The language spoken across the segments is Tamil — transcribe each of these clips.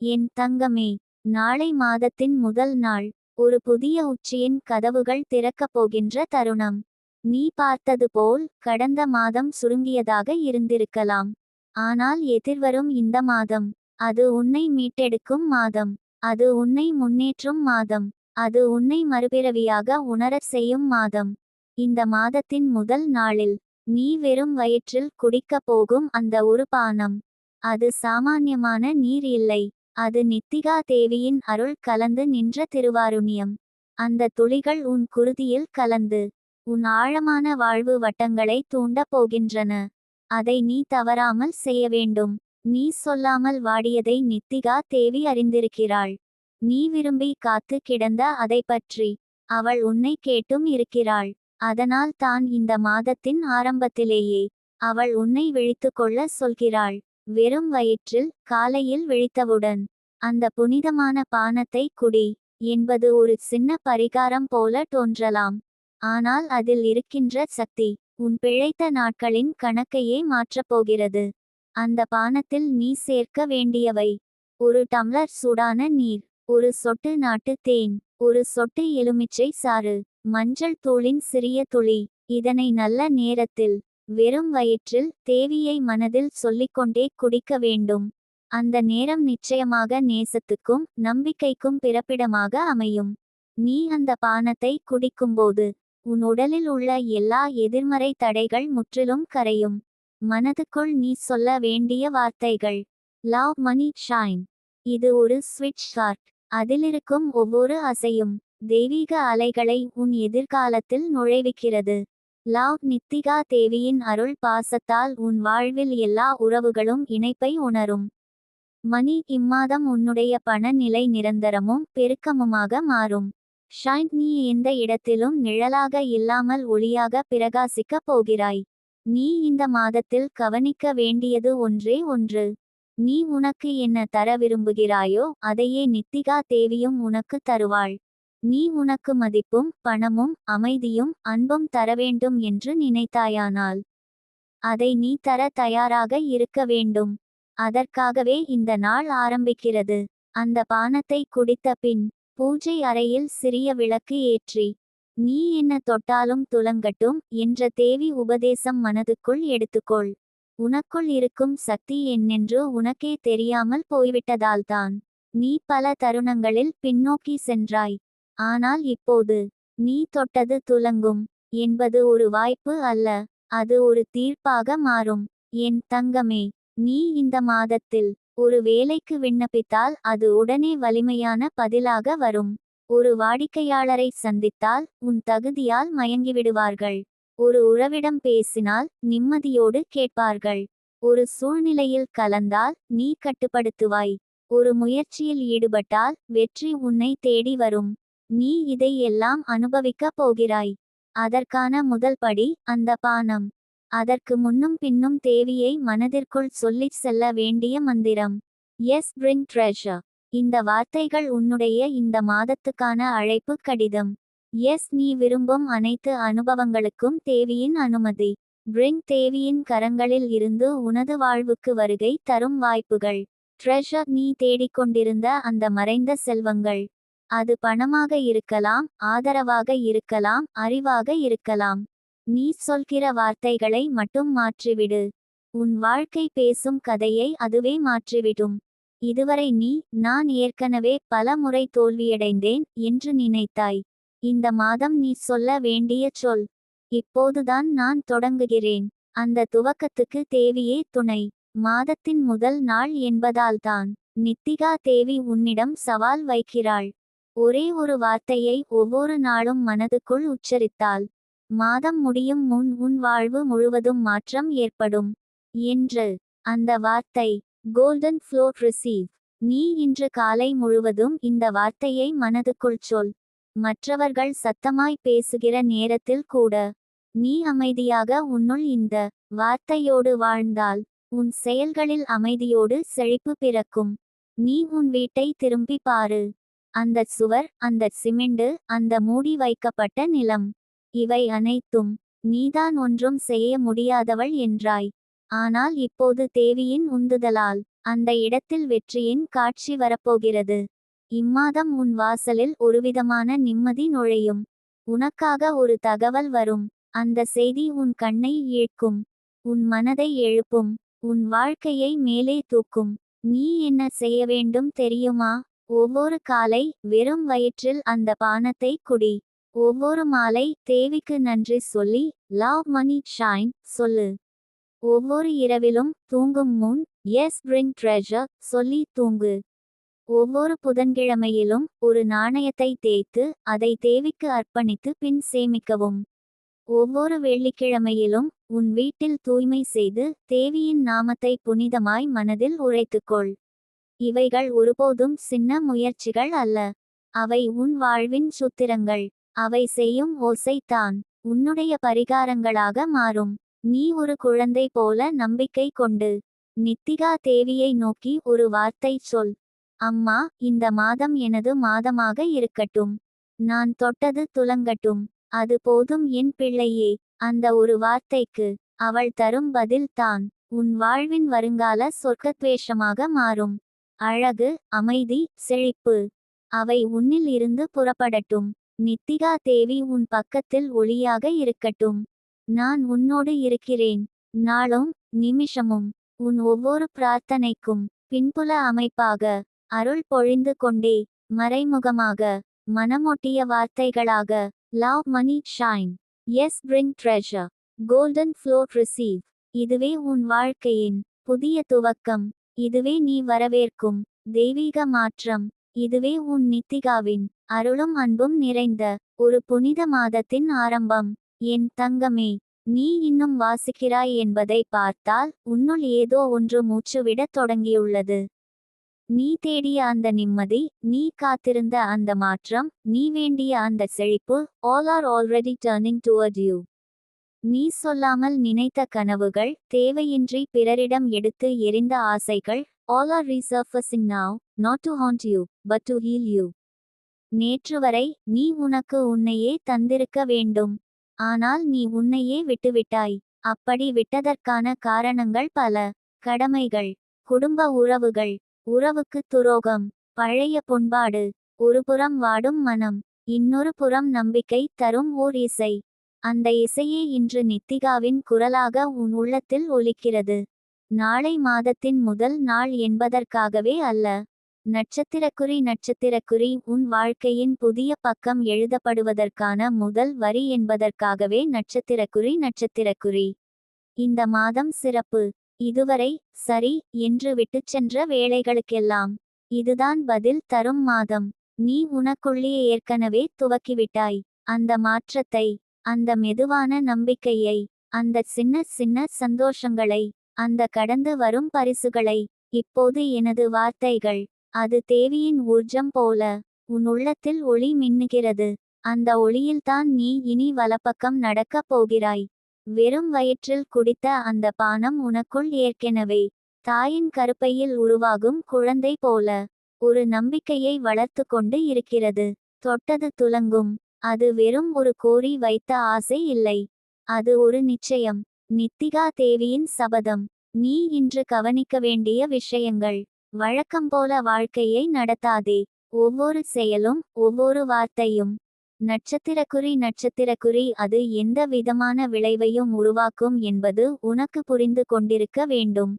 என் தங்கமே நாளை மாதத்தின் முதல் நாள் ஒரு புதிய உச்சியின் கதவுகள் திறக்கப் போகின்ற தருணம். நீ பார்த்தது போல் கடந்த மாதம் சுருங்கியதாக இருந்திருக்கலாம். ஆனால் எதிர்வரும் இந்த மாதம் அது உன்னை மீட்டெடுக்கும் மாதம். அது உன்னை முன்னேற்றும் மாதம். அது உன்னை மறுபிறவியாக உணரச் செய்யும் மாதம். இந்த மாதத்தின் முதல் நாளில் நீ வெறும் வயிற்றில் குடிக்கப் போகும் அந்த ஒரு பானம். அது சாமானியமான நீர் இல்லை. அது நித்திகா தேவியின் அருள் கலந்து நின்ற திருவாருண்யம். அந்த துளிகள் உன் குருதியில் கலந்து உன் ஆழமான வாழ்வு வட்டங்களை தூண்டப் போகின்றன. அதை நீ தவறாமல் செய்ய வேண்டும். நீ சொல்லாமல் வாடியதை நித்திகா தேவி அறிந்திருக்கிறாள். நீ விரும்பி காத்து கிடந்த அதை பற்றி அவள் உன்னை கேட்டும் இருக்கிறாள். அதனால் தான் இந்த மாதத்தின் ஆரம்பத்திலேயே அவள் உன்னை விழித்து கொள்ள சொல்கிறாள். வெறும் வயிற்றில் காலையில் விழித்தவுடன் அந்த புனிதமான பானத்தை குடி என்பது ஒரு சின்ன பரிகாரம் போல தோன்றலாம். ஆனால் அதில் இருக்கின்ற சக்தி உன் பிழைத்த நாட்களின் கணக்கையே மாற்றப் போகிறது. அந்த பானத்தில் நீ சேர்க்க வேண்டியவை. ஒரு டம்ளர் சூடான நீர் ஒரு சொட்டு நாட்டு தேன் ஒரு சொட்டு எலுமிச்சை சாறு மஞ்சள் தூளின் சிறிய துளி இதனை நல்ல நேரத்தில் வெறும் வயிற்றில் தேவியை மனதில் சொல்லிக்கொண்டே குடிக்க வேண்டும். அந்த நேரம் நிச்சயமாக நேசத்துக்கும் நம்பிக்கைக்கும் பிறப்பிடமாக அமையும். நீ அந்த பானத்தை குடிக்கும்போது உன் உடலில் உள்ள எல்லா எதிர்மறை தடைகள் முற்றிலும் கரையும். மனதுக்குள் நீ சொல்ல வேண்டிய வார்த்தைகள். Love money shine. இது ஒரு ஸ்விட்ச் ஷார்ட். அதிலிருக்கும் ஒவ்வொரு அசையும் தெய்வீக அலைகளை உன் எதிர்காலத்தில் நுழைவிக்கிறது. லவ் நித்திகா தேவியின் அருள் பாசத்தால் உன் வாழ்வில் எல்லா உறவுகளும் இணைப்பை உணரும். மணி இம்மாதம் உன்னுடைய பண நிலை நிரந்தரமும் பெருக்கமுமாக மாறும். ஷைன் நீ எந்த இடத்திலும் நிழலாக இல்லாமல் ஒளியாக பிரகாசிக்கப் போகிறாய். நீ இந்த மாதத்தில் கவனிக்க வேண்டியது ஒன்றே ஒன்று. நீ உனக்கு என்ன தர விரும்புகிறாயோ அதையே நித்திகா தேவியும் உனக்கு தருவாள். நீ உனக்கு மதிப்பும் பணமும் அமைதியும் அன்பும் தர வேண்டும் என்று நினைத்தாயானால் அதை நீ தர தயாராக இருக்க வேண்டும். அதற்காகவே இந்த நாள் ஆரம்பிக்கிறது. அந்த பானத்தை குடித்த பின் பூஜை அறையில் சிறிய விளக்கு ஏற்றி நீ என்ன தொட்டாலும் துலங்கட்டும் என்ற தேவி உபதேசம் மனதுக்குள் எடுத்துக்கொள். உனக்குள் இருக்கும் சக்தி என்னென்று உனக்கே தெரியாமல் போய்விட்டதால்தான். நீ பல தருணங்களில் பின்னோக்கி சென்றாய். ஆனால் இப்போது நீ தொட்டது துலங்கும் என்பது ஒரு வாய்ப்பு அல்ல அது ஒரு தீர்ப்பாக மாறும். என் தங்கமே நீ இந்த மாதத்தில் ஒரு வேலைக்கு விண்ணப்பித்தால் அது உடனே வலிமையான பதிலாக வரும். ஒரு வாடிக்கையாளரை சந்தித்தால் உன் தகுதியால் மயங்கிவிடுவார்கள். ஒரு உறவிடம் பேசினால் நிம்மதியோடு கேட்பார்கள். ஒரு சூழ்நிலையில் கலந்தால் நீ கட்டுப்படுத்துவாய். ஒரு முயற்சியில் ஈடுபட்டால் வெற்றி உன்னை தேடி வரும். நீ இதை எல்லாம் அனுபவிக்கப் போகிறாய். அதற்கான முதல் படி அந்த பானம். அதற்கு முன்னும் பின்னும் தேவியை மனதிற்குள் சொல்லிச் செல்ல வேண்டிய மந்திரம். எஸ் பிரிங் ட்ரெஷர் இந்த வார்த்தைகள் உன்னுடைய இந்த மாதத்துக்கான அழைப்பு கடிதம். எஸ் நீ விரும்பும் அனைத்து அனுபவங்களுக்கும் தேவியின் அனுமதி. பிரிங் தேவியின் கரங்களில் இருந்து உனது வாழ்வுக்கு வருகை தரும் வாய்ப்புகள். ட்ரெஷர் நீ தேடிக்கொண்டிருந்த அந்த மறைந்த செல்வங்கள். அது பணமாக இருக்கலாம் ஆதரவாக இருக்கலாம் அறிவாக இருக்கலாம். நீ சொல்கிற வார்த்தைகளை மட்டும் மாற்றிவிடு. உன் வாழ்க்கை பேசும் கதையை அதுவே மாற்றிவிடும். இதுவரை நீ நான் ஏற்கனவே பல முறை தோல்வியடைந்தேன் என்று நினைத்தாய். இந்த மாதம் நீ சொல்ல வேண்டிய சொல். இப்போதுதான் நான் தொடங்குகிறேன். அந்த துவக்கத்துக்கு தேவியே துணை. மாதத்தின் முதல் நாள் என்பதால்தான் நித்திகா தேவி உன்னிடம் சவால் வைக்கிறாள். ஒரே ஒரு வார்த்தையை ஒவ்வொரு நாளும் மனதுக்குள் உச்சரித்தாள் மாதம் முடியும் முன் உன் வாழ்வு முழுவதும் மாற்றம் ஏற்படும் என்று. அந்த வார்த்தை கோல்டன் ஃப்ளோட் ரிசீவ் நீ இன்று காலை முழுவதும் இந்த வார்த்தையை மனதுக்குள் சொல். மற்றவர்கள் சத்தமாய் பேசுகிற நேரத்தில் கூட நீ அமைதியாக உன்னுள் இந்த வார்த்தையோடு வாழ்ந்தால் உன் செயல்களில் அமைதியோடு செழிப்பு பிறக்கும். நீ உன் வீட்டை திரும்பி பாரு. அந்த சுவர் அந்த சிமெண்டு அந்த மூடி வைக்கப்பட்ட நிலம். இவை அனைத்தும் நீதான் ஒன்றும் செய்ய முடியாதவள் என்றாய். ஆனால் இப்போது தேவியின் உந்துதலால் அந்த இடத்தில் வெற்றியின் காட்சி வரப்போகிறது. இம்மாதம் உன் வாசலில் ஒருவிதமான நிம்மதி நுழையும். உனக்காக ஒரு தகவல் வரும். அந்த செய்தி உன் கண்ணை ஈழ்க்கும் உன் மனதை எழுப்பும். உன் வாழ்க்கையை மேலே தூக்கும். நீ என்ன செய்ய வேண்டும் தெரியுமா? ஒவ்வொரு காலை வெறும் வயிற்றில் அந்த பானத்தை குடி. ஒவ்வொரு மாலை தேவிக்கு நன்றி சொல்லி லவ் மணி ஷைன் சொல்லு. ஒவ்வொரு இரவிலும் தூங்கும் முன் எஸ் பிரிங் ட்ரெஷர் சொல்லி தூங்கு. ஒவ்வொரு புதன்கிழமையிலும் ஒரு நாணயத்தை தேய்த்து அதை தேவிக்கு அர்ப்பணித்து பின் சேமிக்கவும். ஒவ்வொரு வெள்ளிக்கிழமையிலும் உன் வீட்டில் தூய்மை செய்து தேவியின் நாமத்தை புனிதமாய் மனதில் உரைத்துக்கொள். இவைகள் ஒருபோதும் சின்ன முயற்சிகள் அல்ல. அவை உன் வாழ்வின் சூத்திரங்கள். அவை செய்யும் ஓசைத்தான் உன்னுடைய பரிகாரங்களாக மாறும். நீ ஒரு குழந்தை போல நம்பிக்கை கொண்டு நித்திகா தேவியை நோக்கி ஒரு வார்த்தை சொல். அம்மா இந்த மாதம் எனது மாதமாக இருக்கட்டும். நான் தொட்டது துலங்கட்டும். அது போதும் என் பிள்ளையே. அந்த ஒரு வார்த்தைக்கு அவள் தரும் பதில் தான். உன் வாழ்வின் வருங்கால சொர்க்கத்வேஷமாக மாறும். அழகு அமைதி செழிப்பு. அவை உன்னில் இருந்து புறப்படட்டும். நித்திகா தேவி உன் பக்கத்தில் ஒளியாக இருக்கட்டும். நான் உன்னோடு இருக்கிறேன். நாளும் நிமிஷமும். உன் ஒவ்வொரு பிரார்த்தனைக்கும் பின்புல அமைப்பாக. அருள் பொழிந்து கொண்டே. மறைமுகமாக. மனமொட்டிய வார்த்தைகளாக. Love money shine. Yes bring treasure. Golden flow receive. இதுவே உன் வாழ்க்கையின் புதிய துவக்கம். இதுவே நீ வரவேற்கும் தெய்வீக மாற்றம். இதுவே உன் நித்திகாவின் அருளும் அன்பும் நிறைந்த ஒரு புனித மாதத்தின் ஆரம்பம். என் தங்கமே நீ இன்னும் வாசிக்கிறாய் என்பதை பார்த்தால் உன்னுள் ஏதோ ஒன்று மூச்சுவிடத் தொடங்கியுள்ளது. நீ தேடிய அந்த நிம்மதி நீ காத்திருந்த அந்த மாற்றம் நீ வேண்டிய அந்த செழிப்பு all are already turning toward you நீ சொல்லாமல் நினைத்த கனவுகள் தேவையின்றி பிறரிடம் எடுத்து எரிந்த ஆசைகள் all are resurfacing now not to haunt you but to heal you நேற்று வரை நீ உனக்கு உன்னையே தந்திருக்க வேண்டும். ஆனால் நீ உன்னையே விட்டுவிட்டாய். அப்படி விட்டதற்கான காரணங்கள் பல. கடமைகள் குடும்ப உறவுகள் உறவுக்கு துரோகம் பழைய புண்பாடு ஒருபுறம் வாடும் மனம் இன்னொரு புறம் நம்பிக்கை தரும் ஓர் இசை. அந்த இசையே இன்று நித்திகாவின் குரலாக உன் உள்ளத்தில் ஒலிக்கிறது. நாளை மாதத்தின் முதல் நாள் என்பதற்காகவே அல்ல. நட்சத்திரக்குறி நட்சத்திரக்குறி உன் வாழ்க்கையின் புதிய பக்கம் எழுதப்படுவதற்கான முதல் வரி என்பதற்காகவே நட்சத்திரக்குறி நட்சத்திரக்குறி. இந்த மாதம் சிறப்பு. இதுவரை சரி என்று விட்டுச் சென்ற வேலைகளுக்கெல்லாம் இதுதான் பதில் தரும் மாதம். நீ உனக்குள்ளே ஏற்கனவே துவக்கிவிட்டாய். அந்த மாற்றத்தை அந்த மெதுவான நம்பிக்கையை அந்த சின்ன சின்ன சந்தோஷங்களை அந்த கடந்து வரும் பரிசுகளை இப்போது எனது வார்த்தைகள் அது தேவியின் ஊர்ஜம் போல உன் உள்ளத்தில் ஒளி மின்னுகிறது. அந்த ஒளியில்தான் நீ இனி வலப்பக்கம் நடக்கப் போகிறாய். வெறும் வயிற்றில் குடித்த அந்த பானம் உனக்குள் ஏற்கெனவே தாயின் கருப்பையில் உருவாகும் குழந்தை போல ஒரு நம்பிக்கையை வளர்த்து கொண்டு இருக்கிறது. தொட்டது துலங்கும் அது வெறும் ஒரு கோரி வைத்த ஆசை இல்லை. அது ஒரு நிச்சயம். நித்திகா தேவியின் சபதம். நீ இன்று கவனிக்க வேண்டிய விஷயங்கள். வழக்கம் போல வாழ்க்கையை நடத்தாதே. ஒவ்வொரு செயலும் ஒவ்வொரு வார்த்தையும். நட்சத்திரக்குறி நட்சத்திரக்குறி அது எந்த விதமான விளைவையும் உருவாக்கும் என்பது உனக்கு புரிந்து கொண்டிருக்க வேண்டும்.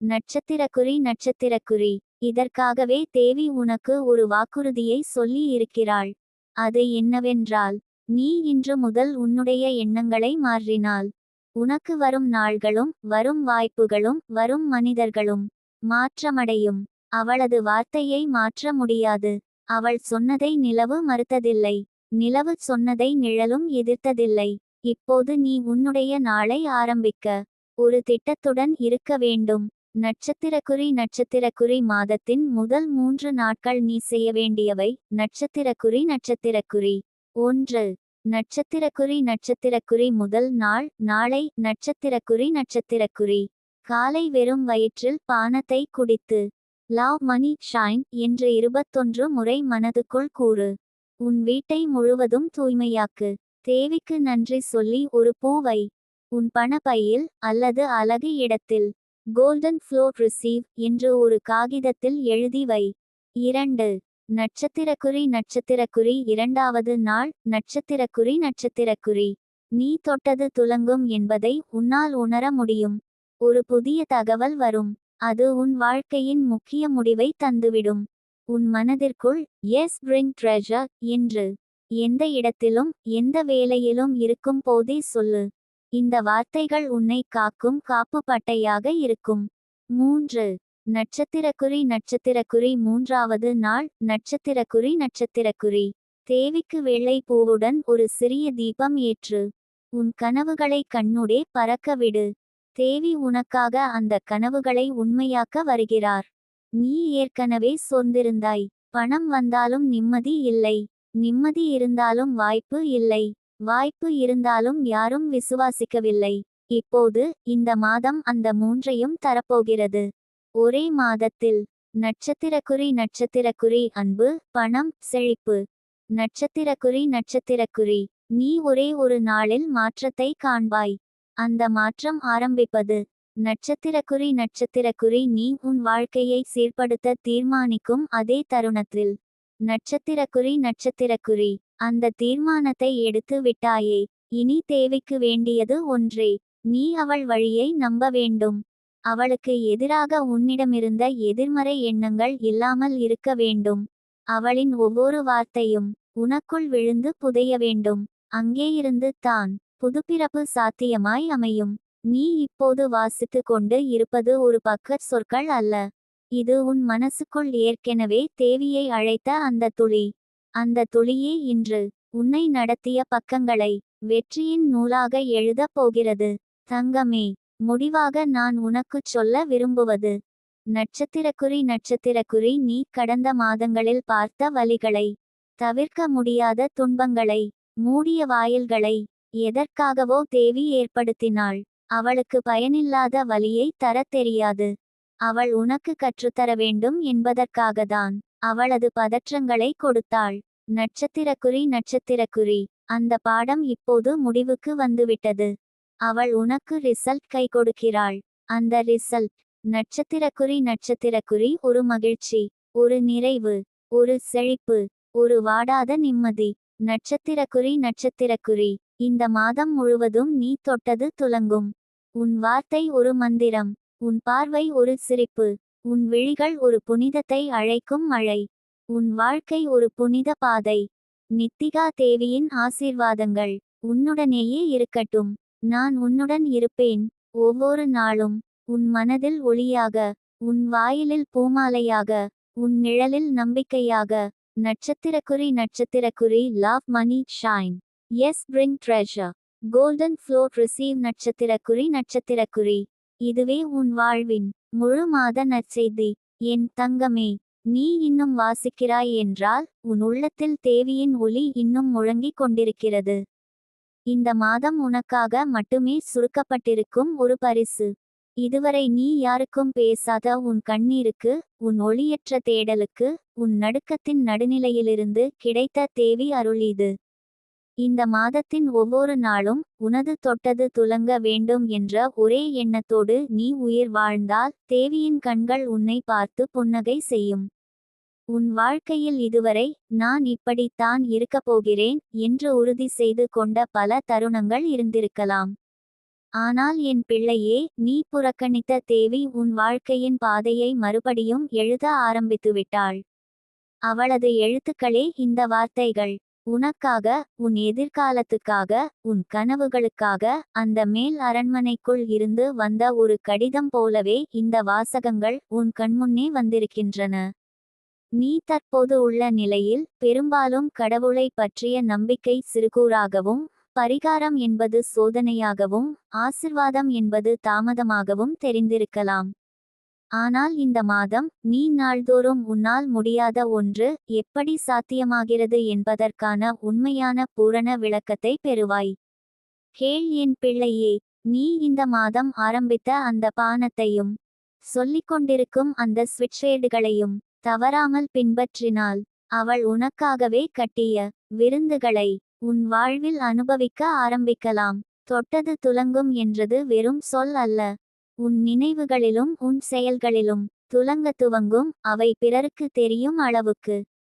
நட்சத்திரக்குறி நட்சத்திரக்குறி. இதற்காகவே தேவி உனக்கு ஒரு வாக்குறுதியை சொல்லி இருக்கிறாள். அது என்னவென்றால் நீ இன்று முதல் உன்னுடைய எண்ணங்களை மாற்றினால். உனக்கு வரும் நாள்களும் வரும் வாய்ப்புகளும் வரும் மனிதர்களும் மாற்றமடையும். அவளது வார்த்தையை மாற்ற முடியாது. அவள் சொன்னதை நிலவு மறுத்ததில்லை. நிலவு சொன்னதை நிழலும் எதிர்த்ததில்லை. இப்போது நீ உன்னுடைய நாளை ஆரம்பிக்க ஒரு திட்டத்துடன் இருக்க வேண்டும். நட்சத்திரக்குறி நட்சத்திரக்குறி மாதத்தின் முதல் மூன்று நாட்கள் நீ செய்ய வேண்டியவை நட்சத்திரக்குறி நட்சத்திரக்குறி. ஒன்று நட்சத்திரக்குறி நட்சத்திரக்குறி முதல் நாள் நாளை நட்சத்திரக்குறி நட்சத்திரக்குறி. காலை வெறும் வயிற்றில் பானத்தை குடித்து லவ் மணி ஷைன் என்று இருபத்தொன்று முறை மனதுக்குள் கூறு. உன் வீட்டை முழுவதும் தூய்மையாக்கு. தேவிக்கு நன்றி சொல்லி ஒரு பூவை உன் பணப்பையில் அல்லது அழகு இடத்தில். கோல்டன் ஃப்ளோர் ரிசீவ் என்று ஒரு காகிதத்தில் எழுதி வை. இரண்டு. நட்சத்திரக்குறி நட்சத்திரக்குறி. இரண்டாவது நாள் நட்சத்திரக்குறி நட்சத்திரக்குறி. நீ தொட்டது துலங்கும் என்பதை உன்னால் உணர முடியும். ஒரு புதிய தகவல் வரும். அது உன் வாழ்க்கையின் முக்கிய முடிவை தந்துவிடும். உன் மனதிற்குள் எஸ் பிரிங் ட்ரெஷர் என்று. எந்த இடத்திலும் எந்த வேலையிலும் இருக்கும் போதே சொல்லு. இந்த வார்த்தைகள் உன்னை காக்கும் காப்பு பட்டையாக இருக்கும். மூன்று. நட்சத்திரக்குறி நட்சத்திரக்குறி. மூன்றாவது நாள் நட்சத்திரக்குறி நட்சத்திரக்குறி. தேவிக்கு வெள்ளை பூவுடன் ஒரு சிறிய தீபம் ஏற்று உன் கனவுகளை கண்ணுடே பறக்க விடு. தேவி உனக்காக அந்த கனவுகளை உண்மையாக்க வருகிறார். நீ ஏற்கனவே சொந்திருந்தாய் பணம் வந்தாலும் நிம்மதி இல்லை. நிம்மதி இருந்தாலும் வாய்ப்பு இல்லை. வாய்ப்பு இருந்தாலும் யாரும் விசுவாசிக்கவில்லை. இப்போது இந்த மாதம் அந்த மூன்றையும் தரப்போகிறது. ஒரே மாதத்தில் நட்சத்திரக்குறி நட்சத்திரக்குறி அன்பு பணம் செழிப்பு. நட்சத்திரக்குறி நட்சத்திரக்குறி நீ ஒரே ஒரு நாளில் மாற்றத்தை காண்பாய். அந்த மாற்றம் ஆரம்பிப்பது. நட்சத்திரக்குறி நட்சத்திரக்குறி நீ உன் வாழ்க்கையை சீர்படுத்த தீர்மானிக்கும் அதே தருணத்தில். நட்சத்திரக்குறி நட்சத்திரக்குறி அந்த தீர்மானத்தை எடுத்து விட்டாயே இனி தேவிக்கு வேண்டியது ஒன்றே நீ அவள் வழியை நம்ப வேண்டும். அவளுக்கு எதிராக உன்னிடமிருந்த எதிர்மறை எண்ணங்கள் இல்லாமல் இருக்க வேண்டும். அவளின் ஒவ்வொரு வார்த்தையும் உனக்குள் விழுந்து புதைய வேண்டும். அங்கேயிருந்து தான் புதுப்பிறப்பு சாத்தியமாய் அமையும். நீ இப்போது வாசித்து கொண்டு இருப்பது ஒரு பக்க சொற்கள் அல்ல. இது உன் மனசுக்குள் ஏற்கெனவே தேவியை அழைத்த அந்த துளி. அந்த துளியே இன்று உன்னை நடத்திய பக்கங்களை வெற்றியின் நூலாக எழுதப் போகிறது. தங்கமே முடிவாக நான் உனக்குச் சொல்ல விரும்புவது நட்சத்திரக்குறி நட்சத்திரக்குறி நீ கடந்த மாதங்களில் பார்த்த வழிகளை தவிர்க்க முடியாத துன்பங்களை மூடிய வாயில்களை எதற்காகவோ தேவி ஏற்படுத்தினாள். அவளுக்கு பயனில்லாத வழியை தரத் தெரியாது. அவள் உனக்கு கற்றுத்தர வேண்டும் என்பதற்காகத்தான் அவளது பதற்றங்களை கொடுத்தாள். நட்சத்திரக்குறி நட்சத்திரக்குறி. அந்த பாடம் இப்போது முடிவுக்கு வந்துவிட்டது. அவள் உனக்கு ரிசல்ட் கை கொடுக்கிறாள். அந்த ரிசல்ட் நட்சத்திரக்குறி நட்சத்திரக்குறி ஒரு மகிழ்ச்சி ஒரு நிறைவு ஒரு செழிப்பு ஒரு வாடாத நிம்மதி. நட்சத்திரக்குறி நட்சத்திரக்குறி. இந்த மாதம் முழுவதும் நீ தொட்டது துலங்கும். உன் வார்த்தை ஒரு மந்திரம் உன் பார்வை ஒரு சிரிப்பு உன் விழிகள் ஒரு புனிதத்தை அழைக்கும் மழை. உன் வாழ்க்கை ஒரு புனித பாதை. நித்திகா தேவியின் ஆசீர்வாதங்கள் உன்னுடனேயே இருக்கட்டும். நான் உன்னுடன் இருப்பேன். ஒவ்வொரு நாளும் உன் மனதில் ஒளியாக உன் வாயிலில் பூமாலையாக உன் நிழலில் நம்பிக்கையாக. நட்சத்திரக்குறி நட்சத்திரக்குறி love money shine yes bring treasure golden flow receive நட்சத்திரக்குறி நட்சத்திரக்குறி. இதுவே உன் வாழ்வின் முழு மாத நற்செய்தி. என் தங்கமே நீ இன்னும் வாசிக்கிறாய் என்றால் உன் உள்ளத்தில் தேவியின் ஒலி இன்னும் முழங்கிக் கொண்டிருக்கிறது. இந்த மாதம் உனக்காக மட்டுமே சுருக்கப்பட்டிருக்கும் ஒரு பரிசு. இதுவரை நீ யாருக்கும் பேசாத உன் கண்ணீருக்கு உன் ஒளியற்ற தேடலுக்கு உன் நடுக்கத்தின் நடுநிலையிலிருந்து கிடைத்த தேவி அருள் இது. இந்த மாதத்தின் ஒவ்வொரு நாளும் உனது தொட்டது துலங்க வேண்டும் என்ற ஒரே எண்ணத்தோடு நீ உயிர் வாழ்ந்தால் தேவியின் கண்கள் உன்னை பார்த்து புன்னகை செய்யும். உன் வாழ்க்கையில் இதுவரை நான் இப்படித்தான் இருக்கப் போகிறேன் என்று உறுதி செய்து கொண்ட பல தருணங்கள் இருந்திருக்கலாம். ஆனால் என் பிள்ளையே நீ புறக்கணித்த தேவி உன் வாழ்க்கையின் பாதையை மறுபடியும் எழுத ஆரம்பித்துவிட்டாள். அவளது எழுத்துக்களே இந்த வார்த்தைகள். உனக்காக உன் எதிர்காலத்துக்காக உன் கனவுகளுக்காக அந்த மேல் அரண்மனைக்குள் இருந்து வந்த ஒரு கடிதம் போலவே இந்த வாசகங்கள் உன் கண்முன்னே வந்திருக்கின்றன. நீ தற்போது உள்ள நிலையில் பெரும்பாலும் கடவுளை பற்றிய நம்பிக்கை சிறுகூறாகவும் பரிகாரம் என்பது சோதனையாகவும் ஆசிர்வாதம் என்பது தாமதமாகவும் தெரிந்திருக்கலாம். ஆனால் இந்த மாதம் நீ நாள்தோறும் உன்னால் முடியாத ஒன்று எப்படி சாத்தியமாகிறது என்பதற்கான உண்மையான பூரண விளக்கத்தை பெறுவாய். கேள் என் பிள்ளையே நீ இந்த மாதம் ஆரம்பித்த அந்த பானத்தையும் சொல்லிக் கொண்டிருக்கும் அந்த ஸ்விட்சேடுகளையும் தவறாமல் பின்பற்றினால் அவள் உனக்காகவே கட்டிய விருந்துகளை உன் வாழ்வில் அனுபவிக்க ஆரம்பிக்கலாம். தொட்டது துலங்கும் என்றது வெறும் சொல் அல்ல. உன் நினைவுகளிலும் உன் செயல்களிலும் துலங்க துவங்கும் அவை பிறருக்கு தெரியும் அளவுக்கு.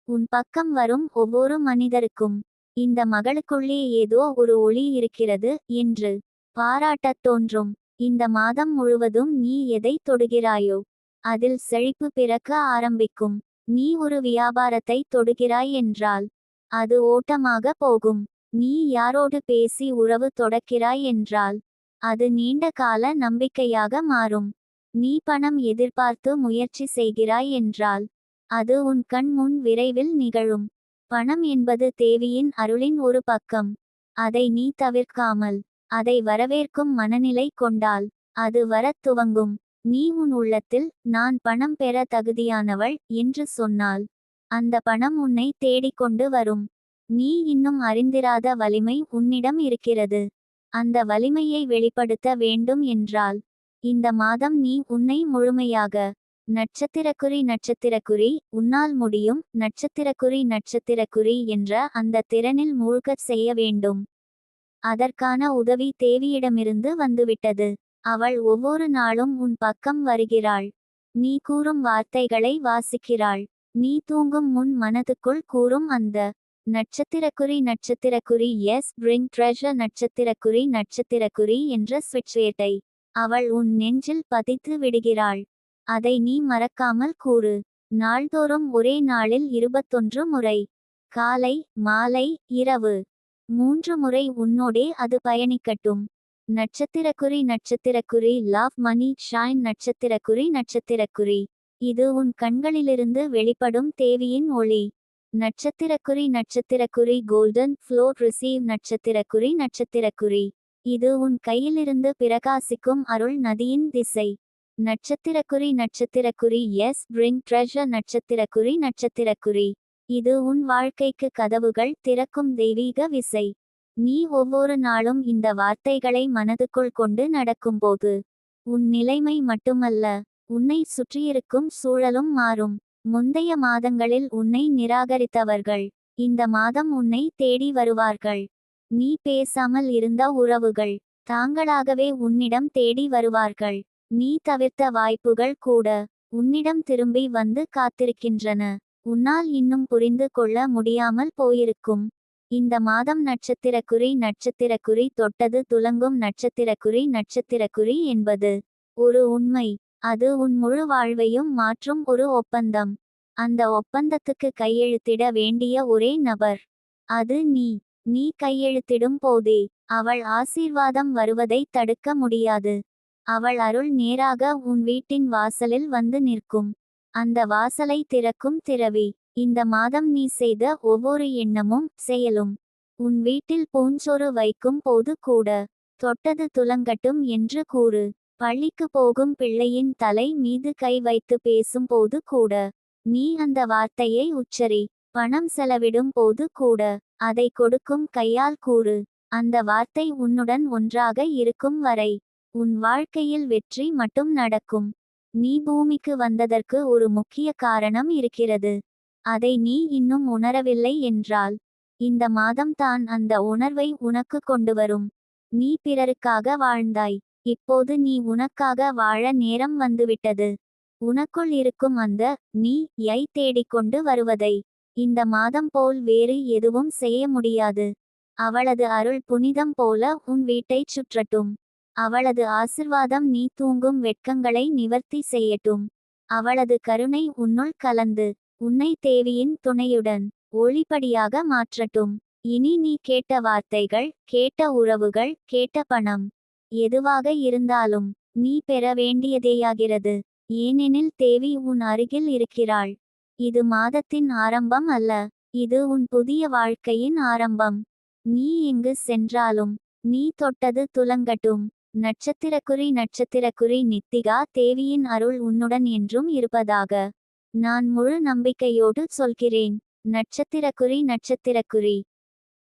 உன் பக்கம் வரும் ஒவ்வொரு மனிதருக்கும். இந்த மகளுக்குள்ளே ஏதோ ஒரு ஒளி இருக்கிறது என்று பாராட்டத் தோன்றும். இந்த மாதம் முழுவதும் நீ எதை தொடுகிறாயோ? அதில் செழிப்பு பிறக்க ஆரம்பிக்கும். நீ ஒரு வியாபாரத்தை தொடுகிறாய் என்றால் அது ஓட்டமாக போகும். நீ யாரோடு பேசி உறவு தொடக்கிறாய் என்றால் அது நீண்ட கால நம்பிக்கையாக மாறும். நீ பணம் எதிர்பார்த்து முயற்சி செய்கிறாய் என்றால் அது உன் கண் முன் விரைவில் நிகழும். பணம் என்பது தேவியின் அருளின் ஒரு பக்கம். அதை நீ தவிர்க்காமல் அதை வரவேற்கும் மனநிலை கொண்டால் அது வரத் துவங்கும். நீ உன் உள்ளத்தில் நான் பணம் பெற தகுதியானவள் என்று சொன்னால் அந்த பணம் உன்னை தேடிக்கொண்டு வரும். நீ இன்னும் அறிந்திராத வலிமை உன்னிடம் இருக்கிறது. அந்த வலிமையை வெளிப்படுத்த வேண்டும் என்றால் இந்த மாதம் நீ உன்னை முழுமையாக நட்சத்திரக்குறி நட்சத்திரக்குறி உன்னால் முடியும் நட்சத்திரக்குறி நட்சத்திரக்குறி என்ற அந்த திறனில் மூழ்கச் செய்ய வேண்டும். அதற்கான உதவி தேவியிடமிருந்து வந்துவிட்டது. அவள் ஒவ்வொரு நாளும் உன் பக்கம் வருகிறாள். நீ கூறும் வார்த்தைகளை வாசிக்கிறாள். நீ தூங்கும் முன் மனதுக்குள் கூறும் அந்த நட்சத்திரக்குறி நட்சத்திரக்குறி எஸ் பிரிங் ட்ரெஷர் நட்சத்திரக்குறி நட்சத்திரக்குறி என்ற ஸ்விட்ச்வேட்டை அவள் உன் நெஞ்சில் பதித்து விடுகிறாள். அதை நீ மறக்காமல் கூறு. நாள்தோறும் ஒரே நாளில் இருபத்தொன்று முறை காலை மாலை இரவு மூன்று முறை உன்னோடே அது பயணிக்கட்டும். நட்சத்திரக்குறி நட்சத்திரக்குறி லவ் மணி ஷைன் நட்சத்திரக்குறி நட்சத்திரக்குறி. இது உன் கண்களிலிருந்து வெளிப்படும் தேவியின் ஒளி. நட்சத்திரக்குறி நட்சத்திரக்குறி கோல்டன் ஃப்ளோர் ரிசீவ் நட்சத்திரக்குறி நட்சத்திரக்குறி. இது உன் கையிலிருந்து பிரகாசிக்கும் அருள் நதியின் திசை. நட்சத்திரக்குறி நட்சத்திரக்குறி எஸ் பிரிங் ட்ரெஷர் நட்சத்திரக்குறி நட்சத்திரக்குறி. இது உன் வாழ்க்கைக்கு கதவுகள் திறக்கும் தெய்வீக விசை. நீ ஒவ்வொரு நாளும் இந்த வார்த்தைகளை மனதுக்குள் கொண்டு நடக்கும்போது உன் நிலைமை மட்டுமல்ல உன்னை சுற்றியிருக்கும் சூழலும் மாறும். முந்தைய மாதங்களில் உன்னை நிராகரித்தவர்கள் இந்த மாதம் உன்னை தேடி வருவார்கள். நீ பேசாமல் இருந்த உறவுகள் தாங்களாகவே உன்னிடம் தேடி வருவார்கள். நீ தவிர்த்த வாய்ப்புகள் கூட உன்னிடம் திரும்பி வந்து காத்திருக்கின்றன. உன்னால் இன்னும் புரிந்து கொள்ள முடியாமல் போயிருக்கும். இந்த மாதம் நட்சத்திரக்குறி நட்சத்திரக்குறி தொட்டது துலங்கும் நட்சத்திரக்குறி நட்சத்திரக்குறி என்பது ஒரு உண்மை. அது உன் முழு வாழ்வையும் மாற்றும் ஒரு ஒப்பந்தம். அந்த ஒப்பந்தத்துக்கு கையெழுத்திட வேண்டிய ஒரே நபர். அது நீ. நீ கையெழுத்திடும் போதே அவள் ஆசீர்வாதம் வருவதை தடுக்க முடியாது. அவள் அருள் நேராக உன் வீட்டின் வாசலில் வந்து நிற்கும். அந்த வாசலை திறக்கும் திறவி இந்த மாதம் நீ செய்த ஒவ்வொரு எண்ணமும் செயலும். உன் வீட்டில் பூஞ்சோறு வைக்கும் போது கூட தொட்டது துலங்கட்டும் என்று கூறு. பள்ளிக்கு போகும் பிள்ளையின் தலை மீது கை வைத்து பேசும் போது கூட நீ அந்த வார்த்தையை உச்சரி. பணம் செலவிடும் போது கூட அதை கொடுக்கும் கையால் கூறு. அந்த வார்த்தை உன்னுடன் ஒன்றாக இருக்கும் வரை உன் வாழ்க்கையில் வெற்றி மட்டும் நடக்கும். நீ பூமிக்கு வந்ததற்கு ஒரு முக்கிய காரணம் இருக்கிறது. அதை நீ இன்னும் உணரவில்லை என்றால் இந்த மாதம் தான் அந்த உணர்வை உனக்கு கொண்டு வரும். நீ பிறருக்காக வாழ்ந்தாய். இப்போது நீ உனக்காக வாழ நேரம் வந்துவிட்டது. உனக்குள் இருக்கும் அந்த நீ யை தேடிக்கொண்டு வருவதை. இந்த மாதம் போல் வேறு எதுவும் செய்ய முடியாது. அவளது அருள் புனிதம் போல உன் வீட்டைச் சுற்றட்டும். அவளது ஆசிர்வாதம் நீ தூங்கும் வெட்கங்களை நிவர்த்தி செய்யட்டும். அவளது கருணை உன்னுள் கலந்து. உன்னை தேவியின் துணையுடன் ஒளிப்படியாக மாற்றட்டும். இனி நீ கேட்ட வார்த்தைகள் கேட்ட உறவுகள் கேட்ட பணம் எதுவாக இருந்தாலும் நீ பெற வேண்டியதேயாகிறது. ஏனெனில் தேவி உன் அருகில் இருக்கிறாள். இது மாதத்தின் ஆரம்பம் அல்ல. இது உன் புதிய வாழ்க்கையின் ஆரம்பம். நீ எங்கு சென்றாலும் நீ தொட்டது துலங்கட்டும். நட்சத்திரக்குறி நட்சத்திரக்குறி நித்திகா தேவியின் அருள் உன்னுடன் என்றும் இருப்பதாக நான் முழு நம்பிக்கையோடு சொல்கிறேன். நட்சத்திரக்குறி நட்சத்திரக்குறி.